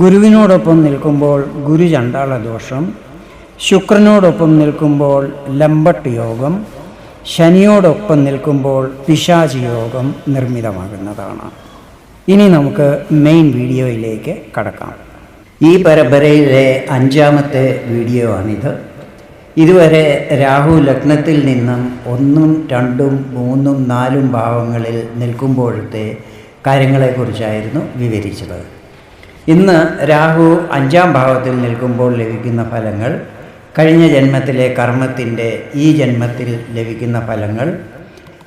ഗുരുവിനോടൊപ്പം നിൽക്കുമ്പോൾ ഗുരു ഗുരുചണ്ടാള ദോഷം ശുക്രനോടൊപ്പം നിൽക്കുമ്പോൾ ലംബട്ട് യോഗം ശനിയോടൊപ്പം നിൽക്കുമ്പോൾ പിശാചി യോഗം നിർമ്മിതമാകുന്നതാണ്. ഇനി നമുക്ക് മെയിൻ വീഡിയോയിലേക്ക് കടക്കാം. ഈ പരമ്പരയിലെ അഞ്ചാമത്തെ വീഡിയോ ആണിത് ഇതുവരെ രാഹു ലഗ്നത്തിൽ നിന്നും ഒന്നും രണ്ടും മൂന്നും നാലും ഭാവങ്ങളിൽ നിൽക്കുമ്പോഴത്തെ കാര്യങ്ങളെക്കുറിച്ചായിരുന്നു വിവരിച്ചത്. ഇന്ന് രാഹു അഞ്ചാം ഭാവത്തിൽ നിൽക്കുമ്പോൾ ലഭിക്കുന്ന ഫലങ്ങൾ കഴിഞ്ഞ ജന്മത്തിലെ കർമ്മത്തിന്റെ ഈ ജന്മത്തിൽ ലഭിക്കുന്ന ഫലങ്ങൾ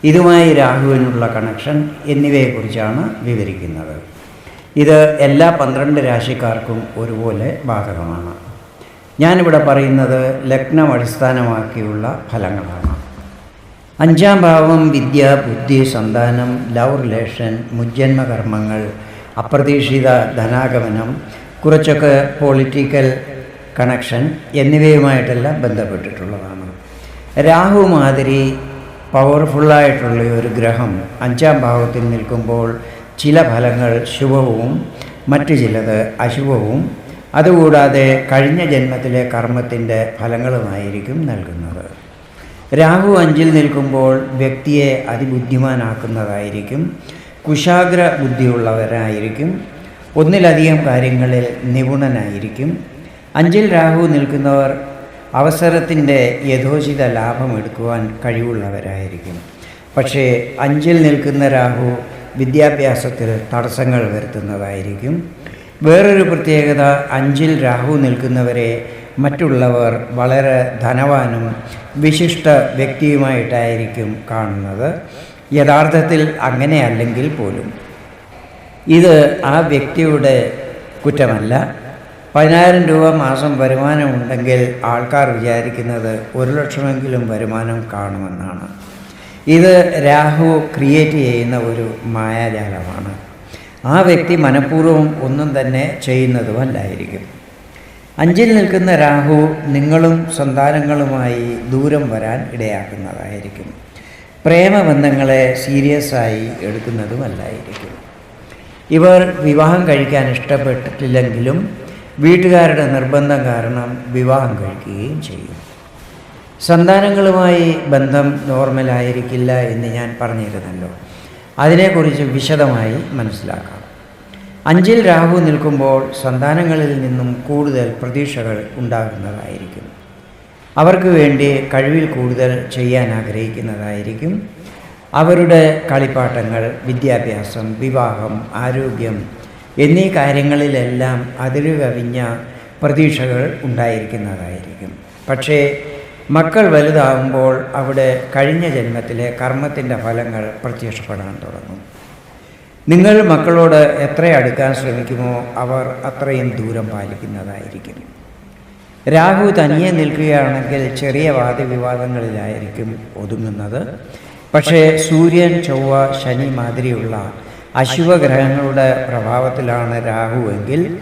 ഇതുമായി രാഹുവിനുള്ള കണക്ഷൻ എന്നിവയെക്കുറിച്ചാണ് വിവരിക്കുന്നത്. ഇത് എല്ലാ പന്ത്രണ്ട് രാശിക്കാർക്കും ഒരുപോലെ ബാധകമാണ്. ഞാനിവിടെ പറയുന്നത് ലഗ്നം അടിസ്ഥാനമാക്കിയുള്ള ഫലങ്ങളാണ്. അഞ്ചാം ഭാവം വിദ്യ ബുദ്ധി സന്താനം ലവ് റിലേഷൻ മുജ്ജന്മ കർമ്മങ്ങൾ അപ്രതീക്ഷിത ധനാഗമനം കുറച്ചൊക്കെ പൊളിറ്റിക്കൽ കണക്ഷൻ എന്നിവയുമായിട്ടെല്ലാം ബന്ധപ്പെട്ടിട്ടുള്ളതാണ്. രാഹു മാതിരി പവർഫുള്ളായിട്ടുള്ള ഒരു ഗ്രഹം അഞ്ചാം ഭാവത്തിൽ നിൽക്കുമ്പോൾ ചില ഫലങ്ങൾ ശുഭവും മറ്റു ചിലത് അശുഭവും. അതുകൂടാതെ കഴിഞ്ഞ ജന്മത്തിലെ കർമ്മത്തിന്റെ ഫലങ്ങളുമായിരിക്കും നൽകുന്നത്. രാഹു അഞ്ചിൽ നിൽക്കുമ്പോൾ വ്യക്തിയെ അതിബുദ്ധിമാനാക്കുന്നതായിരിക്കും. കുശാഗ്ര ബുദ്ധിയുള്ളവരായിരിക്കും ഒന്നിലധികം കാര്യങ്ങളിൽ നിപുണനായിരിക്കും. അഞ്ചിൽ രാഹു നിൽക്കുന്നവർ അവസരത്തിന്റെ യഥോചിത ലാഭം എടുക്കുവാൻ കഴിവുള്ളവരായിരിക്കും. പക്ഷേ അഞ്ചിൽ നിൽക്കുന്ന രാഹു വിദ്യാഭ്യാസത്തിൽ തടസ്സങ്ങൾ വരുത്തുന്നതായിരിക്കും. വേറൊരു പ്രത്യേകത അഞ്ചിൽ രാഹു നിൽക്കുന്നവരെ മറ്റുള്ളവർ വളരെ ധനവാനും വിശിഷ്ട വ്യക്തിയുമായിട്ടായിരിക്കും കാണുന്നത്. യഥാർത്ഥത്തിൽ അങ്ങനെയല്ലെങ്കിൽ പോലും. ഇത് ആ വ്യക്തിയുടെ കുറ്റമല്ല. പതിനായിരം രൂപ മാസം വരുമാനമുണ്ടെങ്കിൽ ആൾക്കാർ വിചാരിക്കുന്നത് ഒരു ലക്ഷമെങ്കിലും വരുമാനം കാണുമെന്നാണ്. ഇത് രാഹു ക്രിയേറ്റ് ചെയ്യുന്ന ഒരു മായാജാലമാണ്. ആ വ്യക്തി മനഃപൂർവം ഒന്നും തന്നെ ചെയ്യുന്നതുമല്ലായിരിക്കും. അഞ്ചിൽ നിൽക്കുന്ന രാഹു നിങ്ങളും സന്താനങ്ങളുമായി ദൂരം വരാൻ ഇടയാക്കുന്നതായിരിക്കും. പ്രേമബന്ധങ്ങളെ സീരിയസ് ആയി എടുക്കുന്നതുമല്ലായിരിക്കും. ഇവർ വിവാഹം കഴിക്കാൻ ഇഷ്ടപ്പെട്ടിട്ടില്ലെങ്കിലും വീട്ടുകാരുടെ നിർബന്ധം കാരണം വിവാഹം കഴിക്കുകയും ചെയ്യും. സന്താനങ്ങളുമായി ബന്ധം നോർമലായിരിക്കില്ല എന്ന് ഞാൻ പറഞ്ഞിരുന്നല്ലോ. അതിനെക്കുറിച്ച് വിശദമായി മനസ്സിലാക്കാം. അഞ്ചിൽ രാഹു നിൽക്കുമ്പോൾ സന്താനങ്ങളിൽ നിന്നും കൂടുതൽ പ്രതീക്ഷകൾ ഉണ്ടാകുന്നതായിരിക്കും. അവർക്ക് വേണ്ടി കഴിവിൽ കൂടുതൽ ചെയ്യാൻ ആഗ്രഹിക്കുന്നതായിരിക്കും. അവരുടെ കളിപ്പാട്ടങ്ങൾ വിദ്യാഭ്യാസം വിവാഹം ആരോഗ്യം എന്നീ കാര്യങ്ങളിലെല്ലാം അതിരുകവിഞ്ഞ പ്രതീക്ഷകൾ ഉണ്ടായിരിക്കുന്നതായിരിക്കും. പക്ഷേ മക്കൾ വലുതാകുമ്പോൾ അവിടെ കഴിഞ്ഞ ജന്മത്തിലെ കർമ്മത്തിന്റെ ഫലങ്ങൾ പ്രത്യക്ഷപ്പെടാൻ തുടങ്ങും. നിങ്ങൾ മക്കളോട് എത്ര അടുക്കാൻ ശ്രമിക്കുമോ അവർ അത്രയും ദൂരം പാലിക്കുന്നതായിരിക്കും. രാഹു തനിയെ നിൽക്കുകയാണെങ്കിൽ ചെറിയ വാദവിവാദങ്ങളിലായിരിക്കും ഒതുങ്ങുന്നത്. പക്ഷേ സൂര്യൻ ചൊവ്വ ശനി മാതിരിയുള്ള അശുഭഗ്രഹങ്ങളുടെ പ്രഭാവത്തിലാണ് രാഹു എങ്കിൽ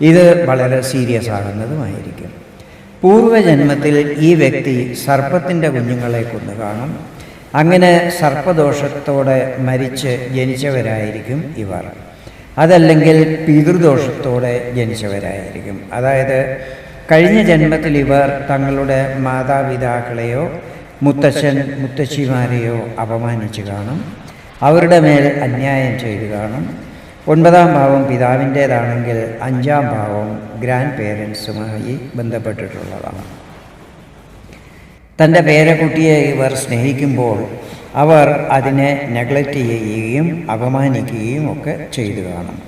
ഇത് വളരെ സീരിയസ് ആകുന്നതുമായിരിക്കും. പൂർവജന്മത്തിൽ ഈ വ്യക്തി സർപ്പത്തിന്റെ കുഞ്ഞുങ്ങളെ കൊന്നു കാണും. അങ്ങനെ സർപ്പദോഷത്തോടെ മരിച്ച് ജനിച്ചവരായിരിക്കും ഇവർ. അതല്ലെങ്കിൽ പിതൃദോഷത്തോടെ ജനിച്ചവരായിരിക്കും. അതായത് കഴിഞ്ഞ ജന്മത്തിൽ ഇവർ തങ്ങളുടെ മാതാപിതാക്കളെയോ മുത്തച്ഛൻ മുത്തശ്ശിമാരെയോ അപമാനിച്ചു കാണും. അവരുടെ മേൽ അന്യായം ചെയ്തു കാണും. ഒൻപതാം ഭാവം പിതാവിന്റേതാണെങ്കിൽ അഞ്ചാം ഭാവം ഗ്രാൻഡ് പേരൻസുമായി ബന്ധപ്പെട്ടിട്ടുള്ളതാണ്. തന്റെ പേരക്കുട്ടിയെ ഇവർ സ്നേഹിക്കുമ്പോൾ അവർ അതിനെ നെഗ്ലക്റ്റ് ചെയ്യുകയും അപമാനിക്കുകയും ഒക്കെ ചെയ്തു കാണും.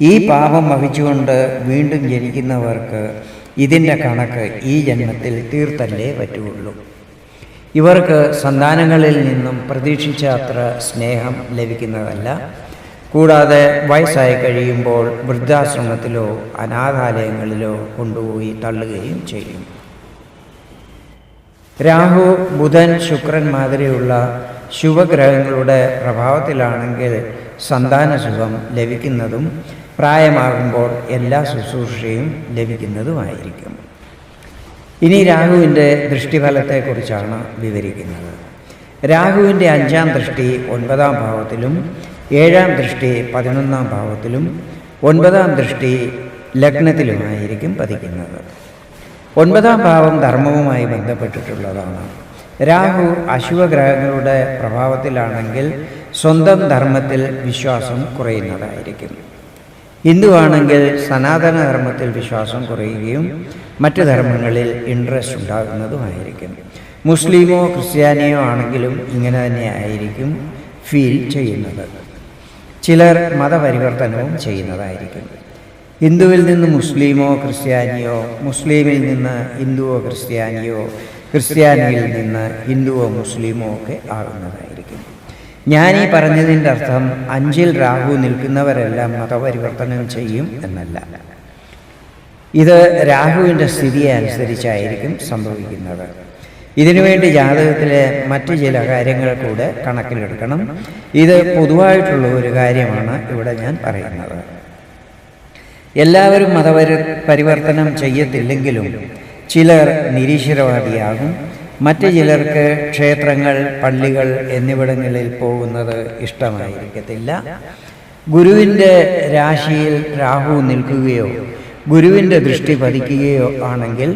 ഈ പാപം വഹിച്ചുകൊണ്ട് വീണ്ടും ജനിക്കുന്നവർക്ക് ഇതിന്റെ കണക്ക് ഈ ജന്മത്തിൽ തീർത്തല്ലേ പറ്റുകയുള്ളൂ ഇവർക്ക് സന്താനങ്ങളിൽ നിന്നും പ്രതീക്ഷിച്ച അത്ര സ്നേഹം ലഭിക്കുന്നതല്ല. കൂടാതെ വയസ്സായി കഴിയുമ്പോൾ വൃദ്ധാശ്രമത്തിലോ അനാഥാലയങ്ങളിലോ കൊണ്ടുപോയി തള്ളുകയും ചെയ്യും. രാഹു ബുധൻ ശുക്രൻ മാതിരിയുള്ള ശുഭഗ്രഹങ്ങളുടെ പ്രഭാവത്തിലാണെങ്കിൽ സന്താന ശുഭം ലഭിക്കുന്നതും പ്രായമാകുമ്പോൾ എല്ലാ ശുശ്രൂഷയും ലഭിക്കുന്നതുമായിരിക്കും. ഇനി രാഹുവിന്റെ ദൃഷ്ടിഫലത്തെക്കുറിച്ചാണ് വിവരിക്കുന്നത്. രാഹുവിന്റെ അഞ്ചാം ദൃഷ്ടി ഒൻപതാം ഭാവത്തിലും ഏഴാം ദൃഷ്ടി പതിനൊന്നാം ഭാവത്തിലും ഒൻപതാം ദൃഷ്ടി ലഗ്നത്തിലുമായിരിക്കും പതിക്കുന്നത്. ഒൻപതാം ഭാവം ധർമ്മവുമായി ബന്ധപ്പെട്ടിട്ടുള്ളതാണ്. രാഹു അശുഭഗ്രഹങ്ങളുടെ പ്രഭാവത്തിലാണെങ്കിൽ സ്വന്തം ധർമ്മത്തിൽ വിശ്വാസം കുറയുന്നതായിരിക്കും. ഹിന്ദുവാണെങ്കിൽ സനാതനധർമ്മത്തിൽ വിശ്വാസം കുറയുകയും മറ്റു ധർമ്മങ്ങളിൽ ഇൻട്രസ്റ്റ് ഉണ്ടാകുന്നതുമായിരിക്കും. മുസ്ലിമോ ക്രിസ്ത്യാനിയോ ആണെങ്കിലും ഇങ്ങനെ തന്നെ ആയിരിക്കും ഫീൽ ചെയ്യുന്നത്. ചിലർ മതപരിവർത്തനവും ചെയ്യുന്നതായിരിക്കും. ഹിന്ദുവിൽ നിന്ന് മുസ്ലിമോ ക്രിസ്ത്യാനിയോ മുസ്ലിമിൽ നിന്ന് ഹിന്ദുവോ ക്രിസ്ത്യാനിയോ ക്രിസ്ത്യാനിയിൽ നിന്ന് ഹിന്ദുവോ മുസ്ലിമോ ഒക്കെ ആകുന്നതായിരിക്കും. ഞാൻ ഈ പറഞ്ഞതിന്റെ അർത്ഥം അഞ്ചിൽ രാഹു നിൽക്കുന്നവരെല്ലാം മതപരിവർത്തനം ചെയ്യും എന്നല്ല. ഇത് രാഹുവിന്റെ സ്ഥിതിയെ അനുസരിച്ചായിരിക്കും സംഭവിക്കുന്നത്. ഇതിനുവേണ്ടി ജാതകത്തിലെ മറ്റു ചില കാര്യങ്ങൾ കൂടെ കണക്കിലെടുക്കണം. ഇത് പൊതുവായിട്ടുള്ള ഒരു കാര്യമാണ് ഇവിടെ ഞാൻ പറയുന്നത്. എല്ലാവരും മതപരി പരിവർത്തനം ചെയ്യത്തില്ലെങ്കിലും ചിലർ നിരീശ്വരവാദിയാകും. മറ്റു ചിലർക്ക് ക്ഷേത്രങ്ങൾ പള്ളികൾ എന്നിവിടങ്ങളിൽ പോകുന്നത് ഇഷ്ടമായിരിക്കത്തില്ല. ഗുരുവിന്റെ രാശിയിൽ രാഹു നിൽക്കുകയോ ഗുരുവിന്റെ ദൃഷ്ടി പതിക്കുകയോ ആണെങ്കിൽ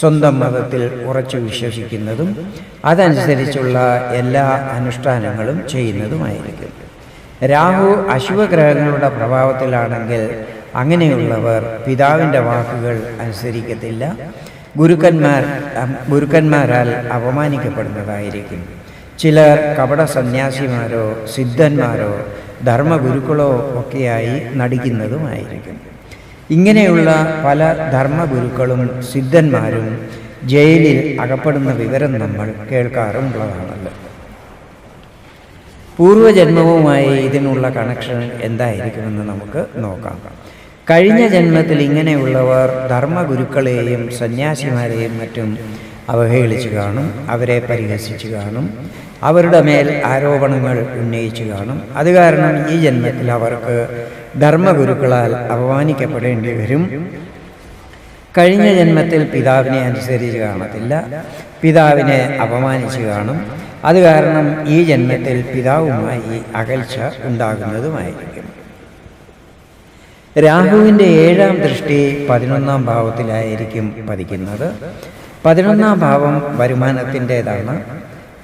സ്വന്തം മതത്തിൽ ഉറച്ചു വിശ്വസിക്കുന്നതും അതനുസരിച്ചുള്ള എല്ലാ അനുഷ്ഠാനങ്ങളും ചെയ്യുന്നതുമായിരിക്കും. രാഹു അശുഭഗ്രഹങ്ങളുടെ പ്രഭാവത്തിലാണെങ്കിൽ അങ്ങനെയുള്ളവർ പിതാവിന്റെ വാക്കുകൾ അനുസരിക്കത്തില്ല. ഗുരുക്കന്മാർ ഗുരുക്കന്മാരാൽ അപമാനിക്കപ്പെടുന്നതായിരിക്കും. ചിലർ കപട സന്യാസിമാരോ സിദ്ധന്മാരോ ധർമ്മഗുരുക്കളോ ഒക്കെയായി നടിക്കുന്നതുമായിരിക്കും. ഇങ്ങനെയുള്ള പല ധർമ്മഗുരുക്കളും സിദ്ധന്മാരും ജയിലിൽ അകപ്പെടുന്ന വിവരം നമ്മൾ കേൾക്കാറുള്ളതാണല്ലോ. പൂർവജന്മവുമായി ഇതിനുള്ള കണക്ഷൻ എന്തായിരിക്കുമെന്ന് നമുക്ക് നോക്കാം. കഴിഞ്ഞ ജന്മത്തിൽ ഇങ്ങനെയുള്ളവർ ധർമ്മഗുരുക്കളെയും സന്യാസിമാരെയും മറ്റും അവഹേളിച്ചു കാണും അവരെ പരിഹസിച്ചു കാണും. അവരുടെ മേൽ ആരോപണങ്ങൾ ഉന്നയിച്ചു കാണും. അത് കാരണം ഈ ജന്മത്തിൽ അവർക്ക് ധർമ്മഗുരുക്കളാൽ അപമാനിക്കപ്പെടേണ്ടി വരും. കഴിഞ്ഞ ജന്മത്തിൽ പിതാവിനെ അനുസരിച്ച് കാണത്തില്ല. പിതാവിനെ അപമാനിച്ചു കാണും. അത് കാരണം ഈ ജന്മത്തിൽ പിതാവുമായി അകൽച്ച ഉണ്ടാകുന്നതുമായിരിക്കും. രാഹുവിന്റെ ഏഴാം ദൃഷ്ടി പതിനൊന്നാം ഭാവത്തിലായിരിക്കും പതിക്കുന്നത്. പതിനൊന്നാം ഭാവം വരുമാനത്തിന്റെതാണ്.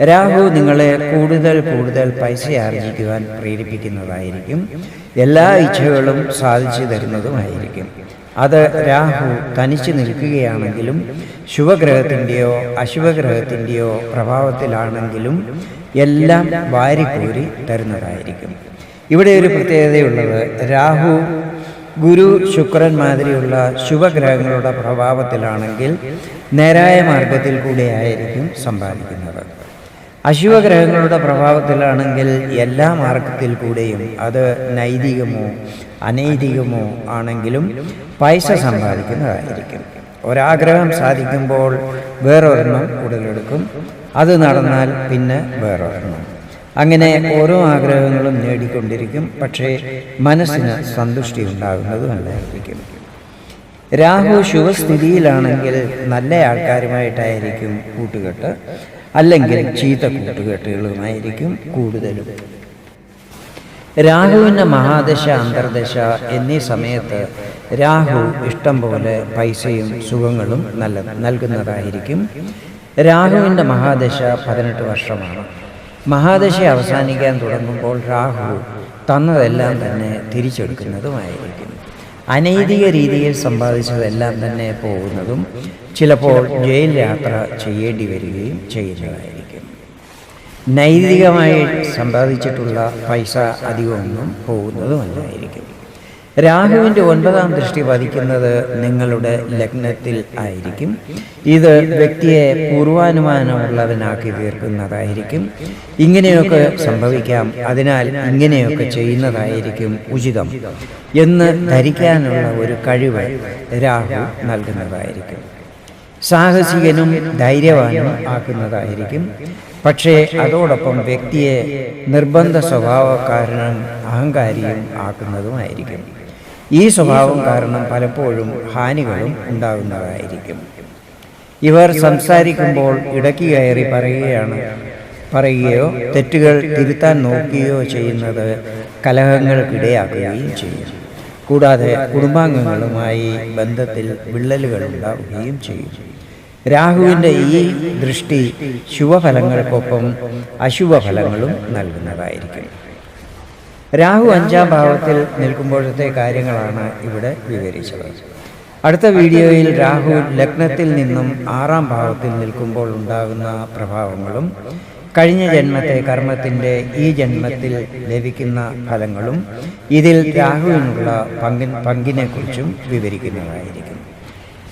രാഹു നിങ്ങളെ കൂടുതൽ കൂടുതൽ പൈസ ആർജിക്കുവാൻ പ്രേരിപ്പിക്കുന്നതായിരിക്കും. എല്ലാ ഇച്ഛകളും സാധിച്ചു തരുന്നതുമായിരിക്കും. അത് രാഹു തനിച്ചു നിൽക്കുകയാണെങ്കിലും ശുഭഗ്രഹത്തിന്റെയോ അശുഭഗ്രഹത്തിന്റെയോ പ്രഭാവത്തിലാണെങ്കിലും എല്ലാം വാരിക്കോരി തരുന്നതായിരിക്കും. ഇവിടെ ഒരു പ്രത്യേകതയുള്ളത് രാഹു ഗുരു ശുക്രൻ മാതിരിയുള്ള ശുഭഗ്രഹങ്ങളുടെ പ്രഭാവത്തിലാണെങ്കിൽ നേരായ മാർഗത്തിൽ കൂടെയായിരിക്കും സമ്പാദിക്കുന്നത്. അശുഭഗ്രഹങ്ങളുടെ പ്രഭാവത്തിലാണെങ്കിൽ എല്ലാ മാർഗത്തിൽ കൂടെയും അത് നൈതികമോ അനൈതികമോ ആണെങ്കിലും പൈസ സമ്പാദിക്കുന്നതായിരിക്കും. ഒരാഗ്രഹം സാധിക്കുമ്പോൾ വേറൊരെണ്ണം ഉടലെടുക്കും. അത് നടന്നാൽ പിന്നെ വേറൊരെണ്ണം. അങ്ങനെ ഓരോ ആഗ്രഹങ്ങളും നേടിക്കൊണ്ടിരിക്കും. പക്ഷേ മനസ്സിന് സന്തുഷ്ടി ഉണ്ടാകുന്നതുമല്ലായിരിക്കും രാഹു ശുഭസ്ഥിതിയിലാണെങ്കിൽ നല്ല ആൾക്കാരുമായിട്ടായിരിക്കും കൂട്ടുകെട്ട്. അല്ലെങ്കിൽ ചീത്ത കൂട്ടുകെട്ടുകളുമായിരിക്കും കൂടുതലും. രാഹുവിന്റെ മഹാദശ അന്തർദശ എന്നീ സമയത്ത് രാഹു ഇഷ്ടം പോലെ പൈസയും സുഖങ്ങളും നല്ല നൽകുന്നതായിരിക്കും. രാഹുവിന്റെ മഹാദശ പതിനെട്ട് വർഷമാണ്. മഹാദശ അവസാനിക്കാൻ തുടങ്ങുമ്പോൾ രാഹു തന്നതെല്ലാം തന്നെ തിരിച്ചെടുക്കുന്നതുമായിരിക്കും. അനൈതിക രീതിയിൽ സമ്പാദിച്ചതെല്ലാം തന്നെ പോകുന്നതും ചിലപ്പോൾ ജയിൽ യാത്ര ചെയ്യേണ്ടി വരികയും ചെയ്യുന്നതായിരിക്കും. നൈതികമായി സമ്പാദിച്ചിട്ടുള്ള പൈസ അധികമൊന്നും പോകുന്നതുമല്ലായിരിക്കും. രാഹുവിന്റെ ഒൻപതാം ദൃഷ്ടി പതിക്കുന്നത് നിങ്ങളുടെ ലഗ്നത്തിൽ ആയിരിക്കും. ഇത് വ്യക്തിയെ പൂർവാനുമാനമുള്ളവനാക്കി തീർക്കുന്നതായിരിക്കും. ഇങ്ങനെയൊക്കെ സംഭവിക്കാം. അതിനാൽ ഇങ്ങനെയൊക്കെ ചെയ്യുന്നതായിരിക്കും ഉചിതം എന്ന് ധരിക്കാനുള്ള ഒരു കഴിവ് രാഹു നൽകുന്നതായിരിക്കും. സാഹസികനും ധൈര്യവാനും ആക്കുന്നതായിരിക്കും. പക്ഷേ അതോടൊപ്പം വ്യക്തിയെ നിർബന്ധ സ്വഭാവക്കാരനും അഹങ്കാരിയും ആക്കുന്നതുമായിരിക്കും. ഈ സ്വഭാവം കാരണം പലപ്പോഴും ഹാനികളും ഉണ്ടാകുന്നതായിരിക്കും. ഇവർ സംസാരിക്കുമ്പോൾ ഇടയ്ക്ക് കയറി പറയുകയാണ് പറയുകയോ തെറ്റുകൾ തിരുത്താൻ നോക്കുകയോ ചെയ്യുന്നത് കലഹങ്ങൾക്കിടയാക്കുകയും ചെയ്യും. കൂടാതെ കുടുംബാംഗങ്ങളുമായി ബന്ധത്തിൽ വിള്ളലുകൾ ഉണ്ടാവുകയും ചെയ്യും. രാഹുവിന്റെ ഈ ദൃഷ്ടി ശുഭഫലങ്ങൾക്കൊപ്പം അശുഭഫലങ്ങളും നൽകുന്നതായിരിക്കും. രാഹു അഞ്ചാം ഭാവത്തിൽ നിൽക്കുമ്പോഴത്തെ കാര്യങ്ങളാണ് ഇവിടെ വിവരിച്ചത്. അടുത്ത വീഡിയോയിൽ രാഹു ലഗ്നത്തിൽ നിന്നും ആറാം ഭാവത്തിൽ നിൽക്കുമ്പോൾ ഉണ്ടാകുന്ന പ്രഭാവങ്ങളും കഴിഞ്ഞ ജന്മത്തെ കർമ്മത്തിന്റെ ഈ ജന്മത്തിൽ ലഭിക്കുന്ന ഫലങ്ങളും ഇതിൽ രാഹുവിനുള്ള പങ്കി പങ്കിനെക്കുറിച്ചും വിവരിക്കുന്നതായിരിക്കും.